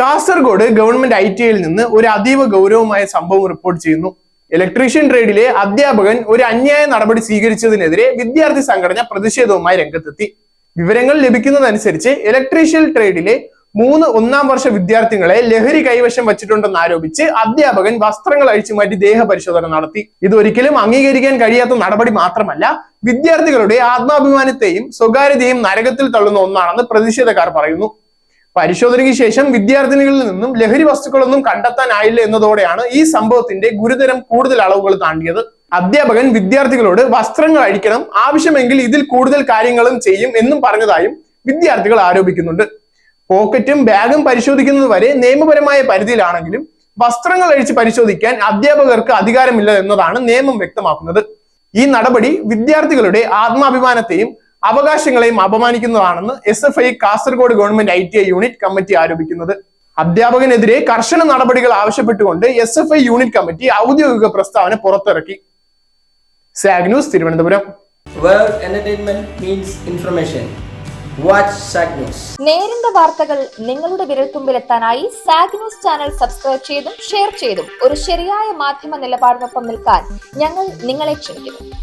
Kasaragod government I T ഐയിൽ നിന്ന് ഒരു അതീവ ഗൗരവമായ സംഭവം റിപ്പോർട്ട് ചെയ്യുന്നു. ഇലക്ട്രീഷ്യൻ ട്രേഡിലെ അധ്യാപകൻ ഒരു അന്യായ നടപടി സ്വീകരിച്ചതിനെതിരെ വിദ്യാർത്ഥി സംഘടന പ്രതിഷേധവുമായി രംഗത്തെത്തി. വിവരങ്ങൾ ലഭിക്കുന്നതനുസരിച്ച് ഇലക്ട്രീഷ്യൻ ട്രേഡിലെ മൂന്ന് ഒന്നാം വർഷ വിദ്യാർത്ഥികളെ ലഹരി കൈവശം വച്ചിട്ടുണ്ടെന്ന് ആരോപിച്ച് അധ്യാപകൻ വസ്ത്രങ്ങൾ അഴിച്ചു മാറ്റി ദേഹപരിശോധന നടത്തി. ഇത് ഒരിക്കലും അംഗീകരിക്കാൻ കഴിയാത്ത നടപടി മാത്രമല്ല വിദ്യാർത്ഥികളുടെ ആത്മാഭിമാനത്തെയും സ്വകാര്യതയും നരകത്തിൽ തള്ളുന്ന ഒന്നാണെന്ന് പ്രതിഷേധക്കാർ പറയുന്നു. പരിശോധനയ്ക്ക് ശേഷം വിദ്യാർത്ഥിനികളിൽ നിന്നും ലഹരി വസ്തുക്കളൊന്നും കണ്ടെത്താനായില്ല എന്നതോടെയാണ് ഈ സംഭവത്തിന്റെ ഗുരുതരം കൂടുതൽ അളവുകൾ താണ്ടിയത്. അധ്യാപകൻ വിദ്യാർത്ഥികളോട് വസ്ത്രങ്ങൾ അഴിക്കണം ആവശ്യമെങ്കിൽ ഇതിൽ കൂടുതൽ കാര്യങ്ങളും ചെയ്യും എന്നും പറഞ്ഞതായും വിദ്യാർത്ഥികൾ ആരോപിക്കുന്നുണ്ട്. പോക്കറ്റും ബാഗും പരിശോധിക്കുന്നത് വരെ നിയമപരമായ പരിധിയിലാണെങ്കിലും വസ്ത്രങ്ങൾ അഴിച്ച് പരിശോധിക്കാൻ അധ്യാപകർക്ക് അധികാരമില്ല എന്നതാണ് നിയമം വ്യക്തമാക്കുന്നത്. ഈ നടപടി വിദ്യാർത്ഥികളുടെ ആത്മാഭിമാനത്തെയും അവകാശങ്ങളെയും അപമാനിക്കുന്നതാണെന്ന് S F I Kasaragod government I T I unit committee ആരോപിക്കുന്നത്. അധ്യാപകനെതിരെ കർശന നടപടികൾ ആവശ്യപ്പെട്ടുകൊണ്ട് S F I unit committee ഔദ്യോഗിക പ്രസ്താവന പുറത്തിറക്കി. Zag news Thiruvananthapuram. നേരിന്റെ വാർത്തകൾ നിങ്ങളുടെ വിരൽത്തുമ്പിലെത്താനായി സാഗ് ന്യൂസ് ചാനൽ സബ്സ്ക്രൈബ് ചെയ്തും ഷെയർ ചെയ്തും ഒരു ശരിയായ മാധ്യമ നിലപാടിനൊപ്പം നിൽക്കാൻ ഞങ്ങൾ നിങ്ങളെ ക്ഷണിക്കുന്നു.